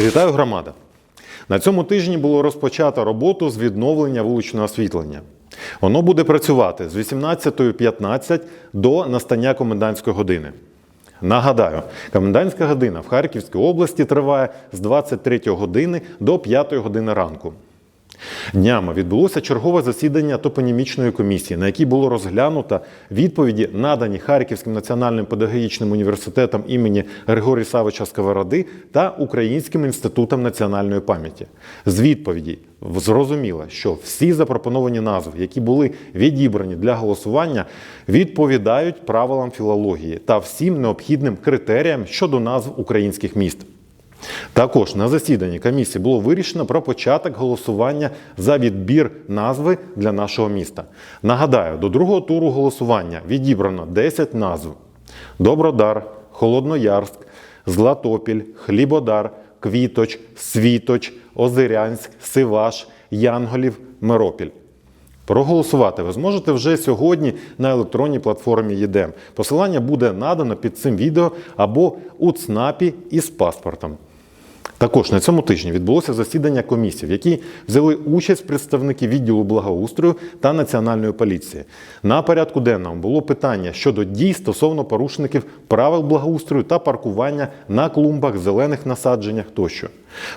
Вітаю громада! На цьому тижні було розпочато роботу з відновлення вуличного освітлення. Воно буде працювати з 18.15 до настання комендантської години. Нагадаю, комендантська година в Харківській області триває з 23 години до 5 години ранку. Днями відбулося чергове засідання топонімічної комісії, на якій було розглянуто відповіді, надані Харківським національним педагогічним університетом імені Григорія Савича Сковороди та Українським інститутом національної пам'яті. З відповідей зрозуміло, що всі запропоновані назви, які були відібрані для голосування, відповідають правилам філології та всім необхідним критеріям щодо назв українських міст. Також на засіданні комісії було вирішено про початок голосування за відбір назви для нашого міста. Нагадаю, до другого туру голосування відібрано 10 назв: Добродар, Холодноярськ, Златопіль, Хлібодар, Квіточ, Світоч, Озерянськ, Сиваш, Янголів, Миропіль. Проголосувати ви зможете вже сьогодні на електронній платформі ЄДЕМ. Посилання буде надано під цим відео або у ЦНАПі із паспортом. Також на цьому тижні відбулося засідання комісії, в якій взяли участь представники відділу благоустрою та національної поліції. На порядку денному було питання щодо дій стосовно порушників правил благоустрою та паркування на клумбах, зелених насадженнях тощо.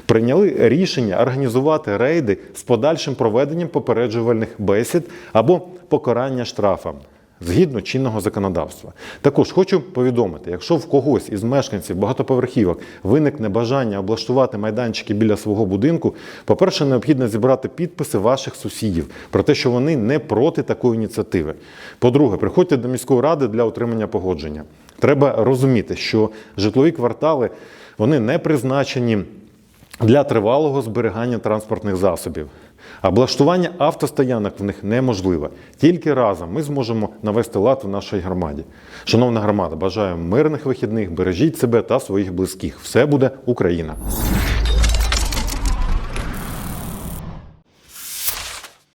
Прийняли рішення організувати рейди з подальшим проведенням попереджувальних бесід або покарання штрафам. Згідно чинного законодавства, також хочу повідомити, якщо в когось із мешканців багатоповерхівок виникне бажання облаштувати майданчики біля свого будинку, по-перше, необхідно зібрати підписи ваших сусідів про те, що вони не проти такої ініціативи. По-друге, приходьте до міської ради для отримання погодження. Треба розуміти, що житлові квартали вони не призначені для тривалого зберігання транспортних засобів. Облаштування автостоянок в них неможливе. Тільки разом ми зможемо навести лад в нашій громаді. Шановна громада, бажаю мирних вихідних, бережіть себе та своїх близьких. Все буде Україна!